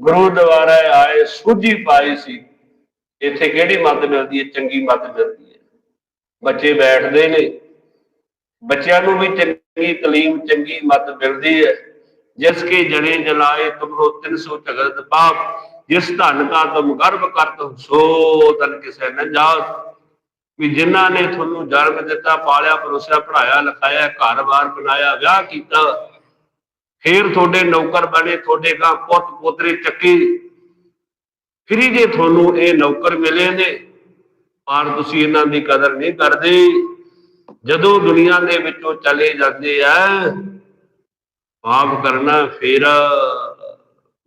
ਗੁਰਦੁਆਰਾ ਆਏ ਸੂਝੀ ਪਾਈ ਸੀ। ਇੱਥੇ ਕਿਹੜੀ ਮੱਤ ਮਿਲਦੀ ਹੈ? ਚੰਗੀ ਮੱਤ ਮਿਲਦੀ ਹੈ। ਬੱਚੇ ਬੈਠਦੇ ਨੇ। ਬੱਚਿਆਂ ਨੂੰ ਵੀ ਚੰਗੀ ਤਾਲੀਮ, ਚੰਗੀ ਮੱਤ ਮਿਲਦੀ ਹੈ। ਜਿਸ ਕੇ ਜਣੇ ਜਲਾਏ, ਤੁਮਰੋ 300 ਝਗਤ ਪਾਪ। ਜਿਸ ਧਨ ਕਾ ਤੁਮ ਗਰਭ ਕਰਤ ਸੋ ਤਨ ਕਿਸੈ ਨ ਜਾਤ। ਵੀ ਜਿਨ੍ਹਾਂ ਨੇ ਤੁਹਾਨੂੰ ਜਨਮ ਦਿੱਤਾ, ਪਾਲਿਆ, ਪਰੋਸਿਆ ਪੜਾਇਆ ਲਿਖਾਇਆ, ਘਰ-ਬਾਰ ਬਣਾਇਆ, ਵਿਆਹ ਕੀਤਾ ਫੇਰ ਤੁਹਾਡੇ ਨੌਕਰ ਬਣੇ, ਤੁਹਾਡੇ ਗਾਂ ਪੁੱਤ ਪੋਤਰੇ ਚੱਕੇ। ਫਿਰ ਜੇ ਤੁਹਾਨੂੰ ਇਹ ਨੌਕਰ ਮਿਲੇ ਨੇ, ਪਰ ਤੁਸੀਂ ਇਹਨਾਂ ਦੀ ਕਦਰ ਨਹੀਂ ਕਰਦੇ। ਜਦੋਂ ਦੁਨੀਆ ਦੇ ਵਿੱਚੋਂ ਚਲੇ ਜਾਂਦੇ ਆ ਮਾਫ ਕਰਨਾ ਫੇਰ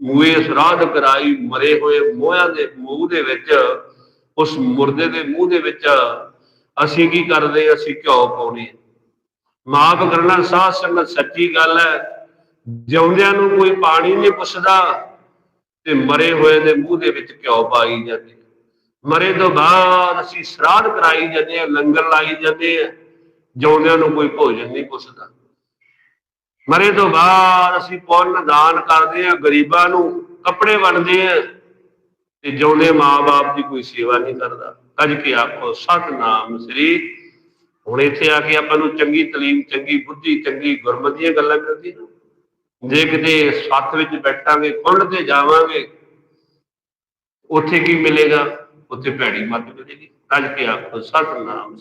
ਮੂਏ ਸਰਾਧ ਕਰਾਈ ਮਰੇ ਹੋਏ ਮੋਹਾਂ ਦੇ ਮੂੰਹ ਦੇ ਵਿੱਚ, ਉਸ ਮੁਰਦੇ ਦੇ ਮੂੰਹ ਦੇ ਵਿੱਚ ਅਸੀਂ ਕੀ ਕਰਦੇ, ਅਸੀਂ ਘਿਓ ਪਾਉਣੇ। ਮਾਫ ਕਰਨਾ ਸਾਧ ਸੰਗਤ ਸੱਚੀ ਗੱਲ ਹੈ। ਜਿਉਂਦਿਆਂ ਨੂੰ ਕੋਈ ਪਾਣੀ ਨਹੀਂ ਪੁੱਛਦਾ ਤੇ ਮਰੇ ਹੋਏ ਦੇ ਮੂੰਹ ਦੇ ਵਿੱਚ ਘਿਓ ਪਾਈ ਜਾਂਦੇ ਮਰੇ ਤੋਂ ਬਾਅਦ ਅਸੀਂ ਸਰਾਧ ਕਰਾਈ ਜਾਂਦੇ ਆ, ਲੰਗਰ ਲਾਈ ਜਾਂਦੇ ਆ, ਜਿਉਂਦਿਆਂ ਨੂੰ ਕੋਈ ਭੋਜਨ ਨਹੀਂ ਪੁੱਛਦਾ। ਮਰੇ ਤੋਂ ਬਾਅਦ ਅਸੀਂ ਪੁੰਨ ਦਾਨ ਕਰਦੇ ਆ, ਗਰੀਬਾਂ ਨੂੰ ਕੱਪੜੇ ਵੰਡਦੇ ਆ ਤੇ ਜਿਉਂਦੇ ਮਾਂ-ਬਾਪ ਦੀ ਕੋਈ ਸੇਵਾ ਨਹੀਂ ਕਰਦਾ। ਕੱਜ ਕੇ ਆਖੋ, ਸਤਨਾਮ ਸ੍ਰੀ। ਹੁਣ ਇੱਥੇ ਆ ਕੇ ਆਪਾਂ ਨੂੰ ਚੰਗੀ ਤਲੀਮ, ਚੰਗੀ ਬੁੱਧੀ, ਚੰਗੀ ਗੁਰਮਤਿ ਦੀਆਂ ਗੱਲਾਂ ਕਰਦੀ ਜੇ ਕਿਤੇ ਸੱਤ ਵਿੱਚ ਬੈਠਾਂਗੇ ਕੁੰਡ ਤੇ ਜਾਵਾਂਗੇ, ਉੱਥੇ ਕੀ ਮਿਲੇਗਾ? ਉੱਥੇ ਭੈੜੀ ਮੱਤ ਮਿਲੇਗੀ। ਰੱਜ ਕੇ ਆਖੋ, ਸਤਨਾਮ